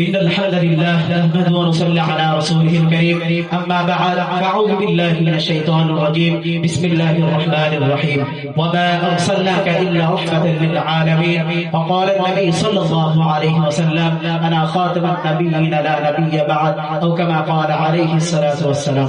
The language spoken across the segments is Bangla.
إن الحمد لله نحمده ونصلي على رسوله الكريم. أما بعد فأعوذ بالله من الشيطان الرجيم. بسم الله الرحمن الرحيم. وما أرسلناك إلا رحمة للعالمين. وقال النبي صلى الله عليه وسلم أنا خاتم النبيين لا نبي بعد. أو كما قال عليه الصلاة والسلام.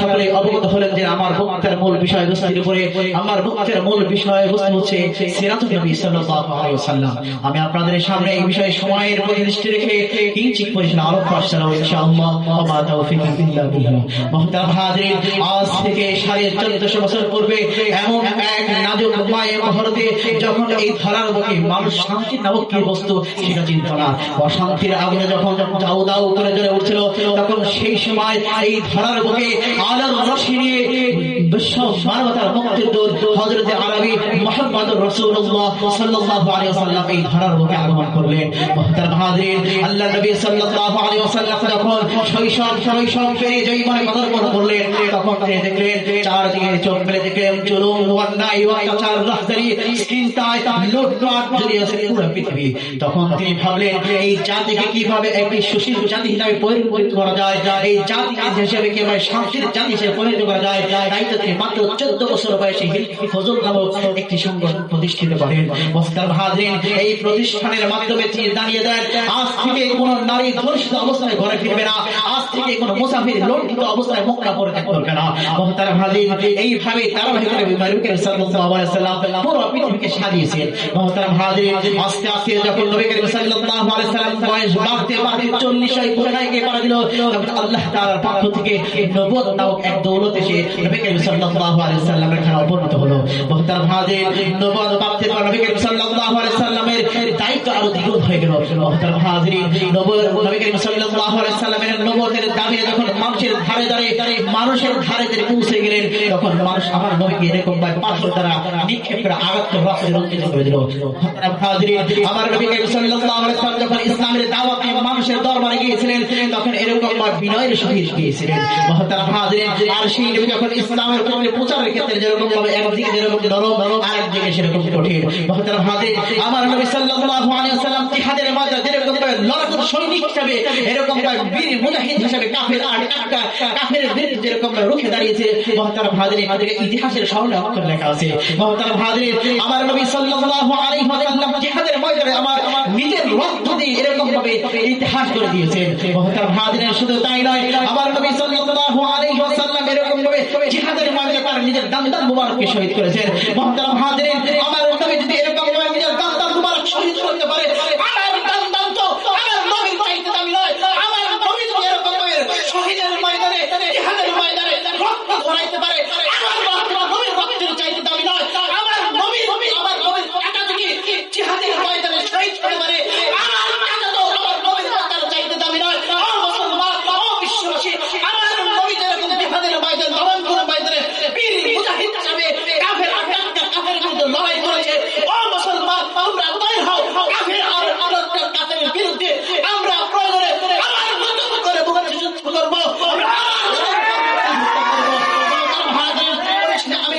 সকলে অবগত হলেন যে আমার বক্তার মূল বিষয়বস্তুর উপরে আমার বক্তার মূল বিষয়বস্তু হচ্ছে সিরাতুল নবী সাল্লাল্লাহু আলাইহি ওয়াসাল্লাম। আমি আপনাদের সামনে এই বিষয়ে সময়ের প্রতি দৃষ্টি রেখে কিঞ্চিত পরিসর আলোক পাঠশালা ইনশাআল্লাহ। ওমা তৌফিক ইল্লা বিল্লাহ। মুহতারাম হাজির আজ থেকে সাড়ে চোদ্দশো বছর পূর্বে এমন এক নাজুক মায়ের মহরতে যখন এই ধরার বুকে মানুষ শান্তি নামক কি বস্তু সেটা চিন্ত না। অশান্তির আগুনে যখন দাউ দাউ করে জ্বলে উঠছিল, তখন সেই সময় এই ধরার বুকে عالم رش نے তখন তিনি ভাবলেন, এই জাতিকে কীভাবে একটি সুশীল জাতি হিসাবে পরিণত করা যায়? এই জাতি হিসেবে কীভাবে শান্তির জাতি হিসেবে পরিণত করা যায়? এইভাবে ধারাবাহিক করে। বিমারুকের সাল্লাল্লাহু আলাইহি সাল্লাম পুরো পৃথিবীকে সাজিয়েছেন মোহতার ভাজরিন আস্তে আস্তে যখন নবী করিম সাল্লাল্লাহু আলাইহি সাল্লাম বয়স বাড়তে বাড়তে 40 এ কোথায় গিয়ে পারা দিল, তখন আল্লাহ সাল্লাল্লাহু আলাইহি সাল্লামের খানা উপনীত হলো। মোহতার ভাজরিন নবুয়ত প্রাপ্তির পর নবী করিম সাল্লাল্লাহু আলাইহি সাল্লামের দায়িত্ব আরও দ্বিগুণ গেল। মোহতার ভাজরিন নবুয়ত নবী করিম সাল্লাল্লাহু আলাইহি সাল্লামের নবুয়তের দাবি যখন মানুষের ধারে ধারে, মানুষের ধারে ধারে পৌঁছে গেলেন। তখন মানুষ আমার নবীকে এরকম ভাবে পাথর দ্বারা নিক্ষেপ করে আঘাত করে রক্তে রঞ্জিত করে দিল আমার নবী করিম সাল্লাল্লাহু আলাইহি সাল্লাম যখন ইসলামের দাওয়াত মানুষের দরবারে গিয়েছিলেন, তখন এরকম ভাবে বিনয়ের সহিত গিয়েছিলেন। আর সেই নবী যখন ইসলামের প্রচারের ক্ষেত্রে যেরকম ভাবে একদিকে যেরকম নরম সেরকম কঠিন। আমার নবী মধ্যে যেরকম ভাবে সৈনিক এরকম বীর মুজাহিদ কাফের আর নিজের এরকম ভাবে ইতিহাস করে শুধু তাই নয়, আমার এরকম তার নিজের দান্দান মুবারককে শহীদ করেছেন। হাজিরিন আমার নবী যদি এরকম ভাবে নিজের দান্দান মুবারক শহীদ করতে পারে আমার দান্দান তো আমার নবীর চাইতে দামি নয় আমার নবী যদি এরকম ভাবে শহীদের ময়দানে জিহাদের ময়দানে রক্ত ধরাইতে পারে আমার রক্ত নবীর রক্তের চাইতে দামি নয় আমার নবী নবী আমার নবীর টাকা যদি জিহাদের ময়দানে শহীদ হতে পারে আমার টাকা তো আমার নবীর টাকার চাইতে দামি নয় ও মুসলমান ও বিশ্ববাসী আমার নবী যেরকম জিহাদের ময়দান দমনপুর ময়দানে বীর মুজাহিদ হিসাবে কাফের আটকা কাফের বিরুদ্ধে লড়াই করেছে ও মুসলমান আমরা তৈরি হও কাফের আর আলোচনা কাফের বিরুদ্ধে আমরা প্রয়োজনে আমার মতো করে মুখে যুদ্ধ করব আমরা আমি